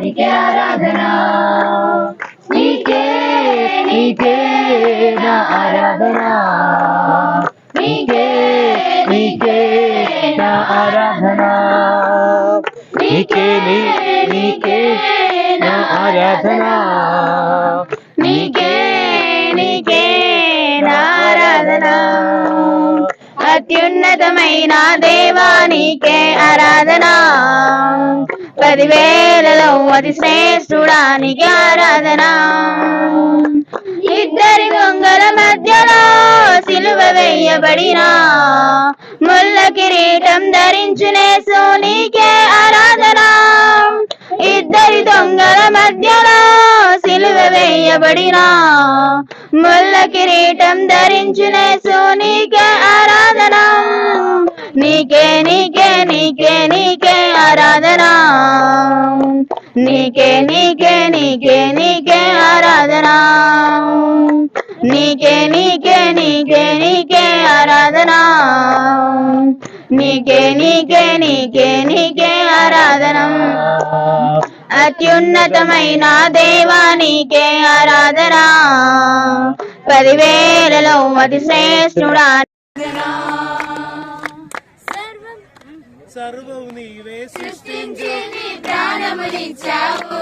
నీకే ఆరాధన? నీకే నీకే నా ఆరాధన? నీకే నీకే నా ఆరాధన? నీకే నీ- నీకే నా ఆరాధన? నీకే నీకే నా ఆరాధన? అత్యున్నతమైన దేవానికే ఆరాధనా? పదివేలలో అతి శ్రేష్ఠుడానికి ఆరాధన. ఇద్దరి దొంగల మధ్యలో సిలువ వేయబడిన ముల్ల కిరీటం ధరించునే సోనీకే ఆరాధన. ఇద్దరి దొంగల మధ్యలో సిలువ వేయబడిన ముల్ల కిరీటం ధరించునే సోనీకే ఆరాధన. నీకే నీకే నీకే నీకే ఆరాధన. నీకే నీకే నీకే నీకే ఆరాధనా. నీకే నీకే నీకే నీకే ఆరాధనా. నీకే నీకే నీకే నీకే ఆరాధన. అత్యున్నతమైన దేవా నీకే ఆరాధనా. పదివేలలో అతి శ్రేష్ఠుడా. సర్వం నీవే సృష్టించి. నీ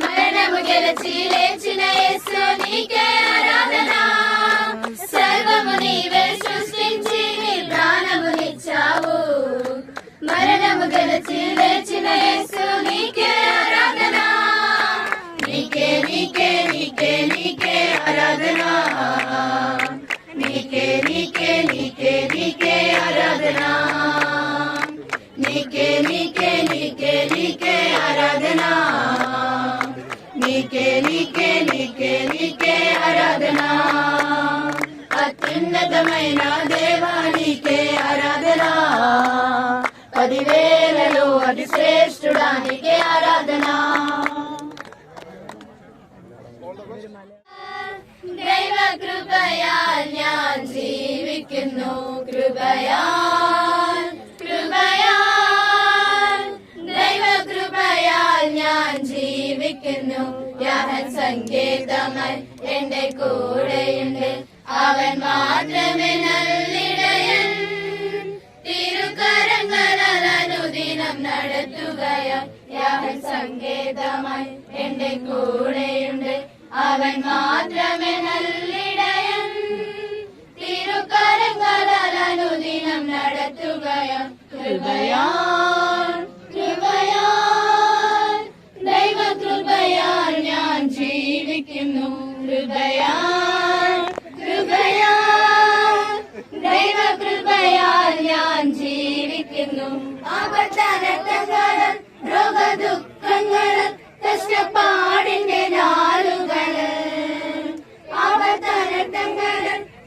మరణము గెలచి లేచిన యేసు నీకే ఆరాధన. సర్వము నీవే సృష్టించి నీ ప్రాణమునిచ్చావు మరణము గెలచి లేచిన యేసు నీకే నీకే నీకే నీకే నీకే ఆరాధన అత్యున్నతమైన దేవానికే ఆరాధన పదివేలలో అతి శ్రేష్ఠుడానికి ఆరాధన ദൈവ കൃപയാൽ ഞാൻ ജീവിക്കുന്നു കൃപയാൽ യാഹൻ സങ്കേതമായി എന്റെ കൂടെയുണ്ട്. അവൻ മാത്രമേ നല്ലിടയൻ. തിരുക്കരങ്ങളാൽ അനുദിനം നടത്തുകയാ യാഹൻ സങ്കേതമായി എന്റെ കൂടെയുണ്ട്. അവൻ മാത്രമേ നല്ലിടയൻ. തിരുക്കരങ്ങളാൽ അനുദിനം നടത്തുകയാ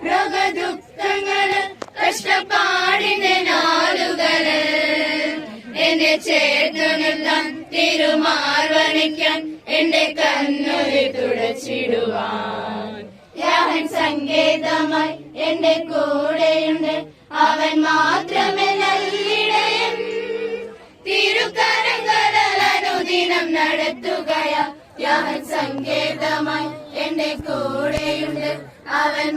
രോഗദുഃഖങ്ങൾ കഷ്ടപ്പാടിന്റെ എന്റെ കണ്ണുരി തുടച്ചിടുവാൻ. സങ്കേതമായി എന്റെ കൂടെയുണ്ട്. അവൻ മാത്രമേ നല്ലിടയൻ തിരുക്കരങ്ങളാൽ അനുദിനം നടത്തുകയാ. യാഹൻ സങ്കേതമായി എന്റെ കൂടെയുണ്ട്. അവൻ